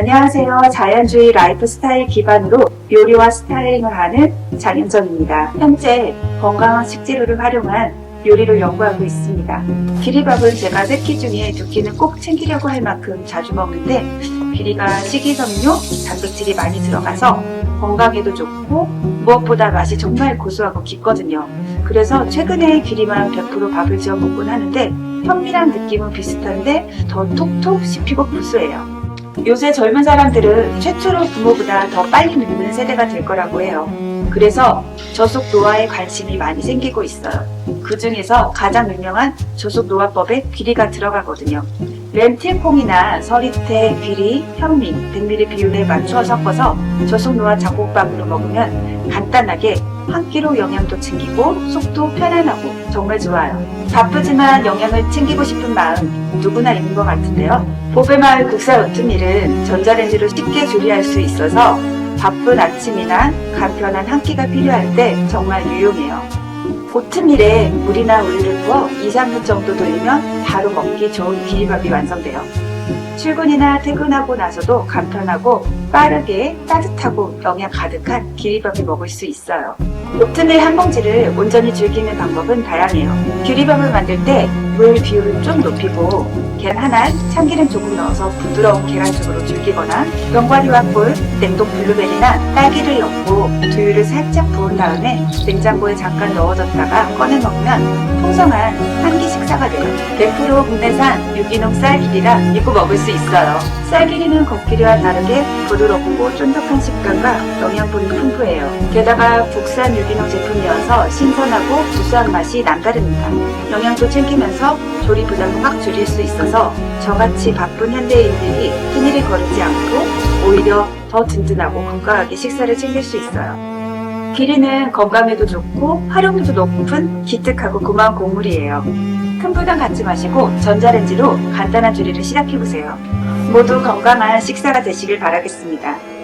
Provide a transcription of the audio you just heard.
안녕하세요. 자연주의 라이프 스타일 기반으로 요리와 스타일링을 하는 장윤정입니다. 현재 건강한 식재료를 활용한 요리를 연구하고 있습니다. 비리밥은 제가 세 끼 중에 두 끼는 꼭 챙기려고 할 만큼 자주 먹는데 비리가 식이섬유, 단백질이 많이 들어가서 건강에도 좋고 무엇보다 맛이 정말 고소하고 깊거든요. 그래서 최근에 비리만 100% 밥을 지어 먹곤 하는데 현미랑 느낌은 비슷한데 더 톡톡 씹히고 구수해요. 요새 젊은 사람들은 최초로 부모보다 더 빨리 늙는 세대가 될 거라고 해요. 그래서 저속 노화에 관심이 많이 생기고 있어요. 그 중에서 가장 유명한 저속 노화법에 비리가 들어가거든요. 렌틸콩이나 서리태, 비리, 현미, 백미리 비율에 맞춰 섞어서 저속 노화 잡곡밥으로 먹으면 간단하게 한 끼로 영양도 챙기고 속도 편안하고 정말 좋아요. 바쁘지만 영양을 챙기고 싶은 마음 누구나 있는 것 같은데요. 보배마을 국사 오트밀은 전자레인지로 쉽게 조리할 수 있어서 바쁜 아침이나 간편한 한 끼가 필요할 때 정말 유용해요. 오트밀에 물이나 우유를 부어 2, 3분 정도 돌리면 바로 먹기 좋은 비빔밥이 완성돼요. 출근이나 퇴근하고 나서도 간편하고 빠르게 따뜻하고 영양 가득한 기리밥을 먹을 수 있어요. 오트밀 한 봉지를 온전히 즐기는 방법은 다양해요. 기리밥을 만들 때 물 비율을 좀 높이고 계란 하나, 참기름 조금 넣어서 부드러운 계란죽으로 즐기거나 병과리와 꿀, 냉동 블루베리나 딸기를 넣고 두유를 살짝 부은 다음에 냉장고에 잠깐 넣어뒀다가 꺼내 먹으면 풍성한 한끼식 돼요. 100% 국내산 유기농 쌀기리라 믿고 먹을 수 있어요. 쌀기리는 겉기리와 다르게 부드럽고 쫀득한 식감과 영양분이 풍부해요. 게다가 국산 유기농 제품이어서 신선하고 구수한 맛이 남다릅니다. 영양도 챙기면서 조리 부담을 확 줄일 수 있어서 저같이 바쁜 현대인들이 큰일을 거르지 않고 오히려 더 든든하고 건강하게 식사를 챙길 수 있어요. 기리는 건강에도 좋고 활용도도 높은 기특하고 고마운 곡물이에요. 큰 부담 갖지 마시고 전자레인지로 간단한 조리를 시작해보세요. 모두 건강한 식사가 되시길 바라겠습니다.